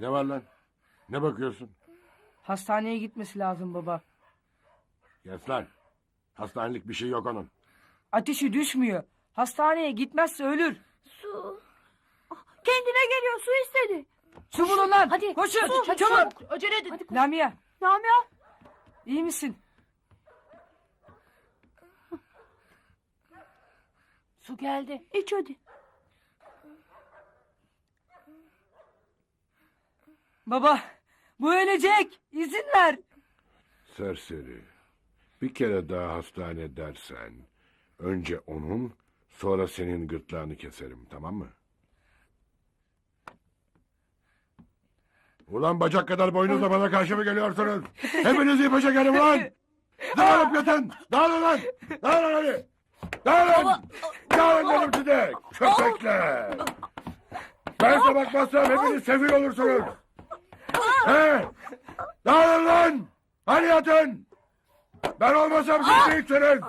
Ne var lan? Ne bakıyorsun? Hastaneye gitmesi lazım baba. Kes lan. Hastanelik bir şey yok onun. Ateşi düşmüyor. Hastaneye gitmezse ölür. Su. Kendine geliyor su istedi. Su bulun lan. Hadi. Koşun. Hadi, hadi, çabuk. çabuk. Acele edin. Hadi. Lamia Lamia. iyi misin? Su geldi. İç hadi. Baba bu ölecek. İzin ver. Serseri. Bir kere daha hastane dersen... ...önce onun... ...sonra senin gırtlağını keserim tamam mı? Ulan bacak kadar boynuzla bana karşı mı geliyorsunuz? Hepinizi ipe çekerim ulan! Dağılıp yatın! Dağılın lan! Dağılın hadi! Dağılın! Dağılın dedim size! Köpekler! Ben size bakmazsam hepiniz sefil olursunuz! He! Dağılın lan! Hadi yatın! Ben olmasam siz değilsiniz!